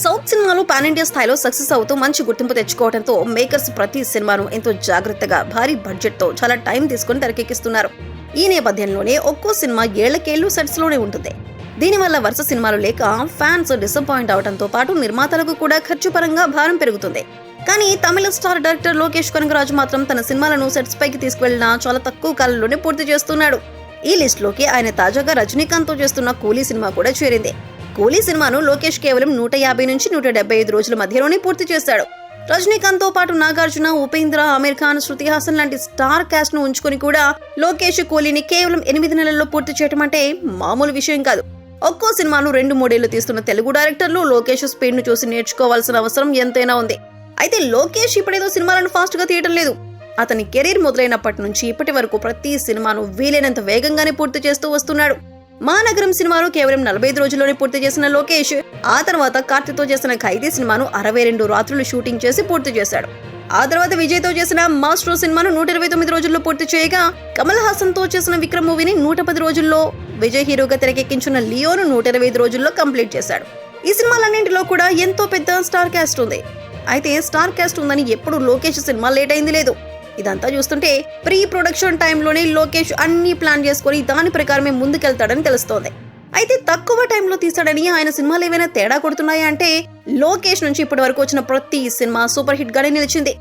South సినిమాలు pan India స్థాయిలో success అవుతూ మంచి గుర్తింపు తెచ్చుకోవడంతో మేకర్స్ ప్రతి సినిమాను ఎంతో జాగ్రత్తగా భారీ బడ్జెట్తో చాలా టైం తీసుకుని తెరకెక్కిస్తున్నారు. ఈ నేపథ్యంలోనే ఒక్కో సినిమా ఏళ్ళకేళ్ళు సెట్స్లోనే ఉంటుంది. దీనివల్ల వరుస సినిమాలు లేక ఫ్యాన్స్ డిసప్పాయింట్ అవడంతో పాటు నిర్మాతలకు కూడా ఖర్చు పరంగా భారం పెరుగుతుంది. కానీ తమిళ స్టార్ డైరెక్టర్ లోకేష్ కనకరాజు మాత్రం తన సినిమాలను సెట్స్ పైకి తీసుకువెళ్ళినా చాలా తక్కువ కాలంలోనే పూర్తి చేస్తున్నాడు. ఈ లిస్ట్లోకి ఆయన తాజాగా రజనీకాంత్తో చేస్తున్న కూలీ సినిమా కూడా చేరింది. కూలీ సినిమాను లోకేష్ కేవలం నూట యాభై నుంచి నూట డెబ్బై ఐదు రోజుల మధ్యలోనే పూర్తి చేశాడు. రజనీకాంత్తో పాటు నాగార్జున ఉపేంద్ర ఆమీర్ ఖాన్ శృతి హాసన్ లాంటి స్టార్ క్యాస్ట్ను ఉంచుకొని కూడా లోకేష్ కూలీని కేవలం ఎనిమిది నెలల్లో పూర్తి చేయడం అంటే మామూలు విషయం కాదు. ఒక్కో సినిమాను రెండు మూడేళ్ళు తీస్తున్న తెలుగు డైరెక్టర్లు లోకేష్ స్పీడ్ను చూసి నేర్చుకోవాల్సిన అవసరం ఎంతైనా ఉంది. అయితే లోకేష్ ఇప్పుడేదో సినిమాలను ఫాస్ట్గా తీయటం లేదు. అతని కెరీర్ మొదలైనప్పటి నుంచి ఇప్పటి వరకు ప్రతి సినిమాను వీలైనంత వేగంగానే పూర్తి చేస్తూ వస్తున్నాడు. మా నగరం సినిమాను కేవలం నలభై ఐదు రోజుల్లోనే పూర్తి చేసిన లోకేష్ ఆ తర్వాత కార్తితో చేసిన ఖైదీ సినిమాను అరవై రెండు రాత్రులు షూటింగ్ చేసి పూర్తి చేశాడు. ఆ తర్వాత విజయ్తో చేసిన మాస్టర్ సినిమాను నూట ఇరవై తొమ్మిది రోజుల్లో పూర్తి చేయగా కమల్ హాసన్తో చేసిన విక్రమ్ మూవీని నూట పది రోజుల్లో విజయ్ హీరోగా తెరకెక్కించిన లియోను నూట ఇరవై ఐదు రోజుల్లో కంప్లీట్ చేశాడు. ఈ సినిమాలన్నింటిలో కూడా ఎంతో పెద్ద స్టార్ క్యాస్ట్ ఉంది. అయితే స్టార్ క్యాస్ట్ ఉందని ఎప్పుడు లోకేష్ సినిమా లేట్ అయింది లేదు. ఇదంతా చూస్తుంటే ప్రీ ప్రొడక్షన్ టైంలోనే లోకేష్ అన్ని ప్లాన్ చేసుకొని దాని ప్రకారమే ముందుకెళ్తాడని తెలుస్తోంది. అయితే తక్కువ టైంలో తీసాడని ఆయన సినిమాలు ఏవైనా తేడా కొడుతున్నాయా అంటే లోకేష్ నుంచి ఇప్పటి వరకు వచ్చిన ప్రతి సినిమా సూపర్ హిట్ గానే నిలిచింది.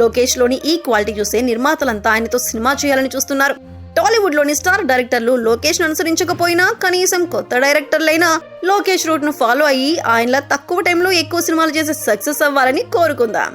లోకేష్లోని ఈ క్వాలిటీ చూసే నిర్మాతలంతా ఆయనతో సినిమా చేయాలని చూస్తున్నారు. టాలీవుడ్లోని స్టార్ డైరెక్టర్లు లోకేష్ అనుసరించకపోయినా కనీసం కొత్త డైరెక్టర్లైనా లోకేష్ రూట్ను ఫాలో అయ్యి ఆయనలా తక్కువ టైంలో ఎక్కువ సినిమాలు చేసి సక్సెస్ అవ్వాలని కోరుకుందాం.